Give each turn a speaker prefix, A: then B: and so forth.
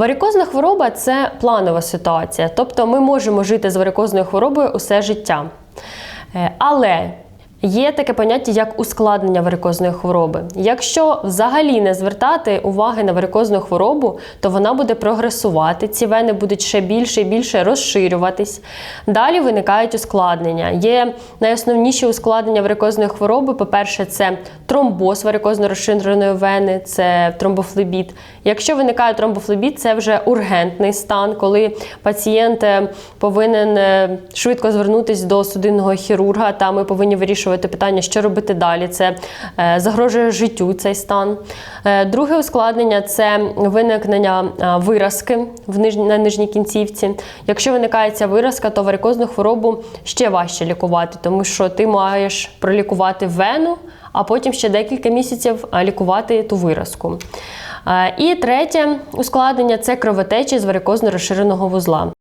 A: Варикозна хвороба це планова ситуація, тобто ми можемо жити з варикозною хворобою усе життя. Е, Але є таке поняття як ускладнення варикозної хвороби. Якщо взагалі не звертати уваги на варикозну хворобу, то вона буде прогресувати, ці вени будуть ще більше і більше розширюватись. Далі виникають ускладнення. Є найосновніші ускладнення варикозної хвороби. По-перше, це тромбоз варикозно розширеної вени, це тромбофлебіт. Якщо виникає тромбофлебіт, це вже ургентний стан, коли пацієнт е, повинен е, швидко звернутися до судинного хірурга, та ми повинні вирішувати питання, що робити далі. Це е, загрожує життю цей стан. Е, Друге ускладнення це виникнення е, виразки на нижній кінцівці. Якщо виникає ця виразка, то варикозну хворобу ще важче лікувати, тому що ти маєш пролікувати вену, а потім ще декілька місяців лікувати ту виразку. І третє ускладнення це кровотечі з варикозно розширеного вузла.